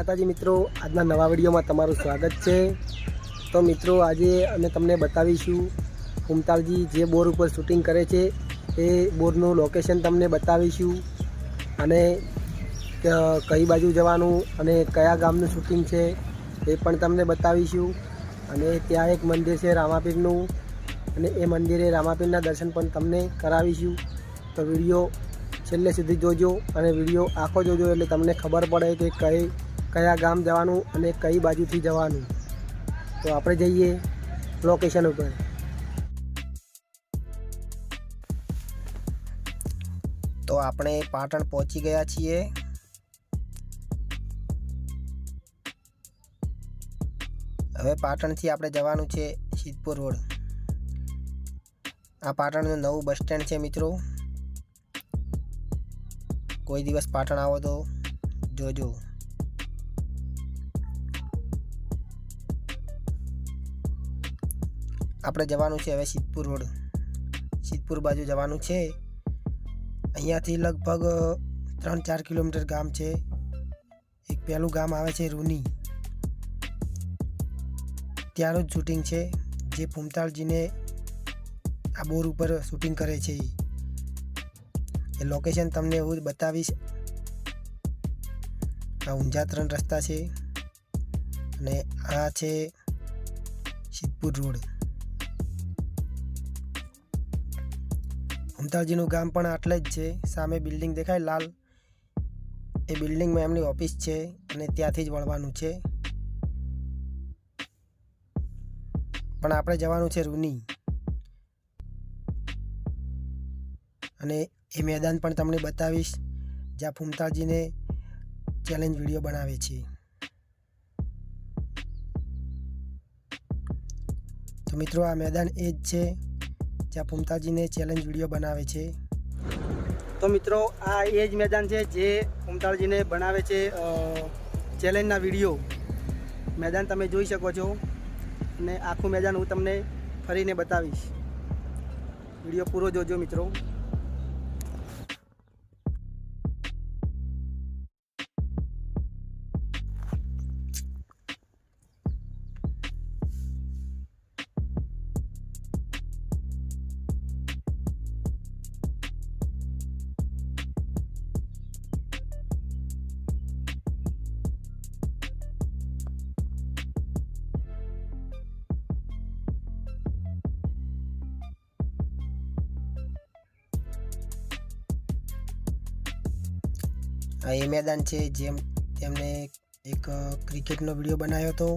માતાજી મિત્રો, આજના નવા વિડીયોમાં તમારું સ્વાગત છે. તો મિત્રો, આજે અમે તમને બતાવીશું હુમતાલજી જે બોર ઉપર શૂટિંગ કરે છે, એ બોરનું લોકેશન તમને બતાવીશું અને કઈ બાજુ જવાનું અને કયા ગામનું શૂટિંગ છે, એ પણ તમને બતાવીશું. અને ત્યાં એક મંદિર છે રામાપીરનું અને એ મંદિરે રામાપીરના દર્શન પણ તમને કરાવીશું. તો વીડિયો છેલ્લે સુધી જોજો અને વીડિયો આખો જોજો એટલે તમને ખબર પડે કે કઈ કયા ગામ જવાનું અને કઈ બાજુથી જવાનું. તો આપણે જઈએ લોકેશન ઉપર. તો આપણે પાટણ પહોંચી ગયા છીએ. હવે પાટણથી આપણે જવાનું છે સિદ્ધપુર રોડ. આ પાટણનું નવું બસ સ્ટેન્ડ છે મિત્રો. કોઈ દિવસ પાટણ આવો તો જોજો. આપણે જવાનું છે હવે સિદ્ધપુર રોડ. સિદ્ધપુર બાજુ જવાનું છે. અહીંયાથી લગભગ ત્રણ ચાર કિલોમીટર ગામ છે. એક પહેલું ગામ આવે છે રૂની. ત્યાંનું જ શૂટિંગ છે. જે ફૂમતાળજીને આ બોર ઉપર શૂટિંગ કરે છે એ લોકેશન તમને હું બતાવીશ. આ ઊંઝા ત્રણ રસ્તા છે. અને આ છે સિદ્ધપુર રોડ. ઉમતાલજીનું ગામ પણ આટલે જ છે. સામે બિલ્ડિંગ દેખાય લાલ. એ બિલ્ડિંગમાં એમની ઓફિસ છે અને ત્યાંથી જ વળવાનું છે. પણ આપણે જવાનું છે રૂની. અને એ મેદાન પણ તમને બતાવીશ, જ્યાં ફૂમતાજીને ચેલેન્જ વીડિયો બનાવે છે. તો મિત્રો, આ મેદાન એ જ છે. જ્યાં ફૂમતાજીને ચેલેન્જ વીડિયો બનાવે છે. તો મિત્રો, આ એ જ મેદાન છે જે ફૂમતાજીને બનાવે છે ચેલેન્જના વીડિયો મેદાન તમે જોઈ શકો છો. અને આખું મેદાન હું તમને ફરીને બતાવીશ. વીડિયો પૂરો જોજો મિત્રો. એ મેદાન છે જેમ તેમણે એક ક્રિકેટનો વીડિયો બનાવ્યો હતો.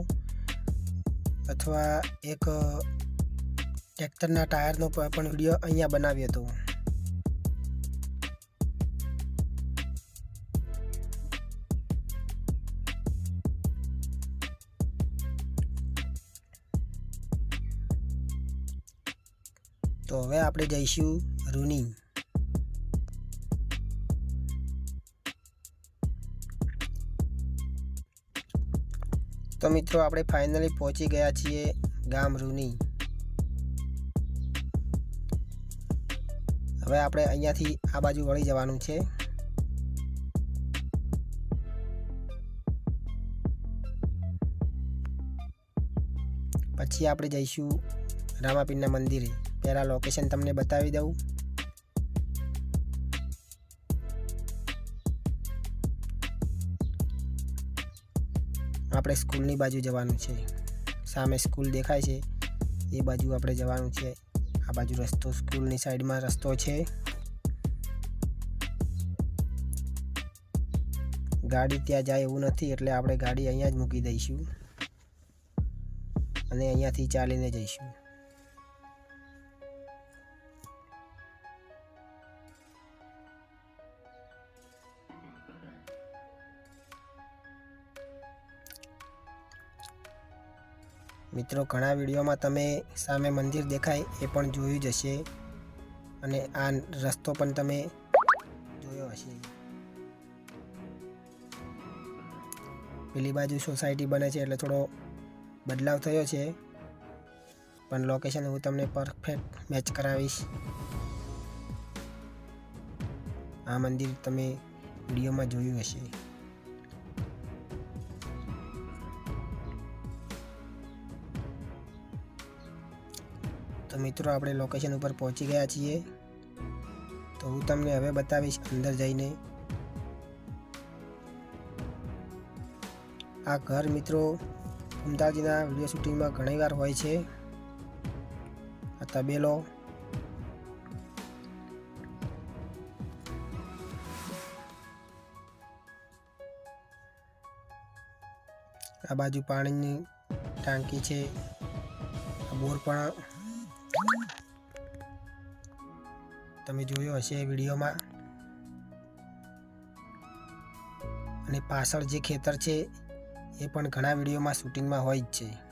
અથવા એક ટ્રેક્ટરના ટાયરનો પણ વીડિયો અહીંયા બનાવ્યો હતો. તો હવે આપણે જઈશું રૂની તો મિત્રો આપણે ફાઇનલી પહોંચી ગયા છીએ ગામ રૂની હવે આપણે અહીંયાથી આ બાજુ વળી જવાનું છે. પછી આપણે જઈશું રામાપીરના મંદિરે. પહેલાં લોકેશન તમને બતાવી દઉં. આપણે સ્કૂલની બાજુ જવાનું છે. સામે સ્કૂલ દેખાય છે. એ બાજુ આપણે જવાનું છે. આ બાજુ રસ્તો, સ્કૂલની સાઈડમાં રસ્તો છે. ગાડી ત્યાં જાય એવું નથી, એટલે આપણે ગાડી અહીંયા જ મૂકી દઈશું. અને અહીંયાથી ચાલીને જઈશું. મિત્રો, ઘણા વિડીયોમાં તમે સામે મંદિર દેખાય એ પણ જોયું જ હશે અને આ રસ્તો પણ તમે જોયો હશે. પેલી બાજુ સોસાયટી બને છે એટલે થોડો બદલાવ થયો છે. પણ લોકેશન હું તમને પરફેક્ટ મેચ કરાવીશ. આ મંદિર તમે વિડીયોમાં જોયું હશે. તો મિત્રો આપણે લોકેશન ઉપર પહોંચી ગયા છીએ. તો હું તમને હવે બતાવીશ અંદર જઈને. આ ઘર મિત્રો ઉમતાજીના વીડિયો શૂટિંગમાં ઘણીવાર હોય છે. આ તબેલો. આ બાજુ પાણીની ટાંકી છે. બોર પણ તમે જોયો હશે વિડીયોમાં. અને પાછળ જે ખેતર છે, એ પણ ઘણા વિડીયોમાં શૂટિંગમાં હોય જ છે.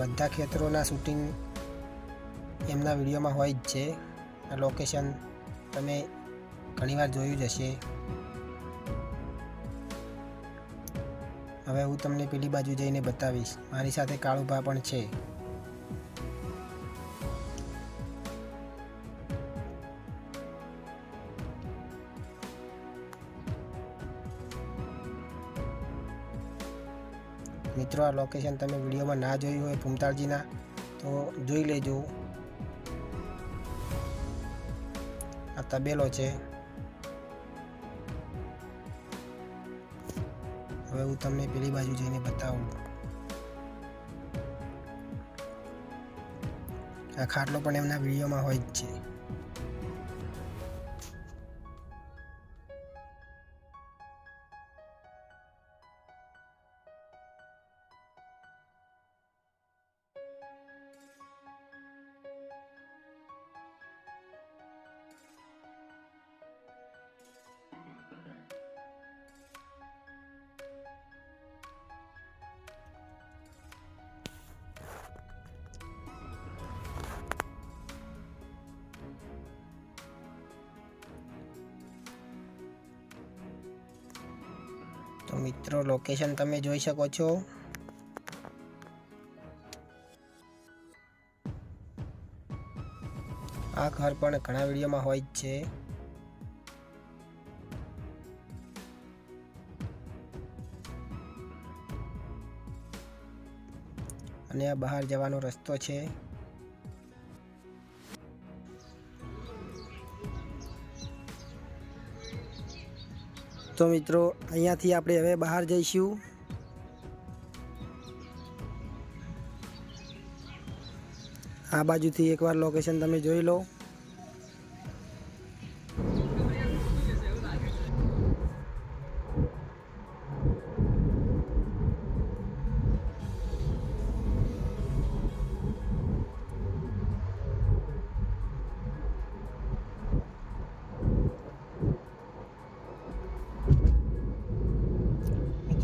બધા ખેતરોના શૂટિંગ એમના વિડીયોમાં હોય જ છે. આ લોકેશન તમે ઘણીવાર જોયું જ હશે. હવે હું તમને પેલી બાજુ જઈને બતાવીશ. મારી સાથે કાળુભા પણ છે. મિત્રો, આ લોકેશન તમે વિડીયોમાં ના જોયું હોય ભૂમતાળજીના, તો જોઈ લેજો. આ તબેલો છે. હવે હું તમને પેલી બાજુ જઈને બતાવું. આ ખાટલો પણ એમના વિડીયોમાં હોય જ છે. મિત્રો લોકેશન તમે જોઈ શકો છો. આ ઘર પણ ઘણા વિડીયોમાં હોય જ છે. અને આ બહાર જવાનો રસ્તો છે. તો મિત્રો અહીંયાથી આપણે હવે બહાર જઈશું. આ બાજુથી એકવાર લોકેશન તમે જોઈ લો.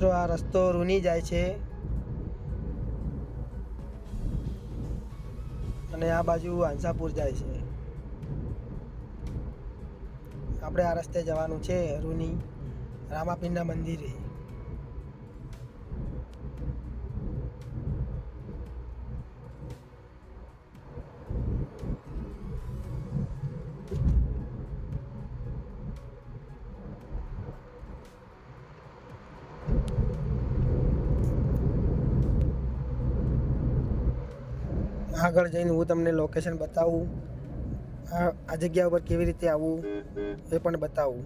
મિત્રો, આ રસ્તો રૂની જાય છે. અને આ બાજુ આંસાપુર જાય છે. આપણે આ રસ્તે જવાનું છે રૂની રામાપીરના મંદિરે. આગળ જઈને હું તમને લોકેશન બતાવું આ જગ્યા ઉપર કેવી રીતે આવવું એ પણ બતાવું.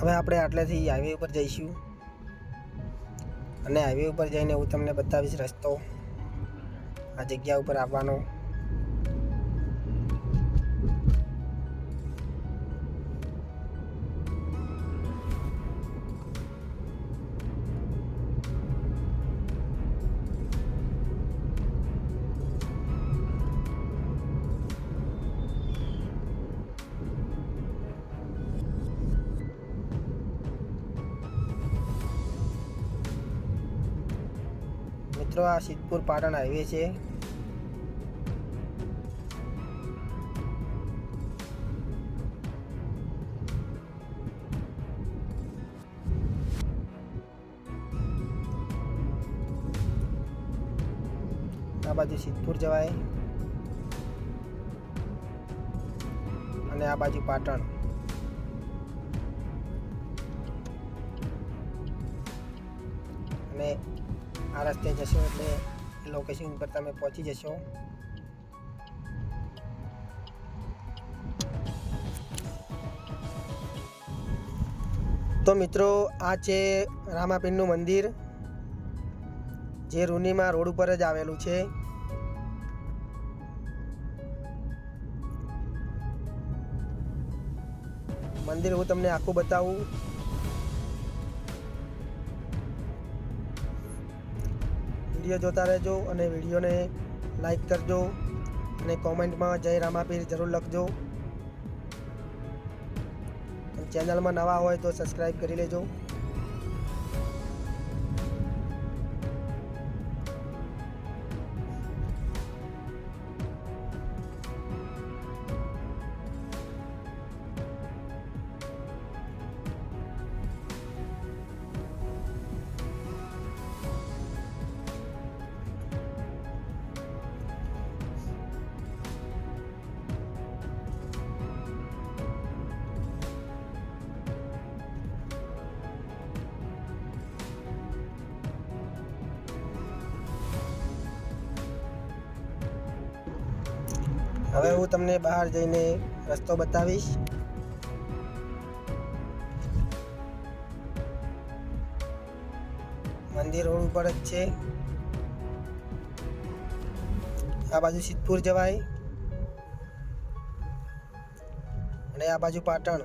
હવે આપણે આટલેથી હાઈવે ઉપર જઈશું. અને હાઈવે ઉપર જઈને હું તમને બતાવીશ રસ્તો. આ જગ્યા ઉપર આવવાનો. મિત્રો સિદ્ધપુર પાટણ હાઈવે છે. આ બાજુ સિદ્ધપુર જવાય. અને આ બાજુ પાટણ. આ રસ્તે જશો એટલે લોકેશન ઉપર તમે પહોંચી જશો. તો મિત્રો, આ છે રામાપીરનું મંદિર, જે રૂનીમાં રોડ ઉપર જ આવેલું છે. મંદિર હું તમને આખું બતાવું. વીડિયો જોતા રહેજો અને વિડીયોને લાઈક કરજો અને કોમેન્ટમાં જય રામાપીર જરૂર લખજો. ચેનલમાં નવા હોય તો સબસ્ક્રાઈબ કરી લેજો. હવે હું તમને બહાર જઈને રસ્તો બતાવીશ. મંદિર રોડ ઉપર જ છે. આ બાજુ સિદ્ધપુર જવાય. અને આ બાજુ પાટણ.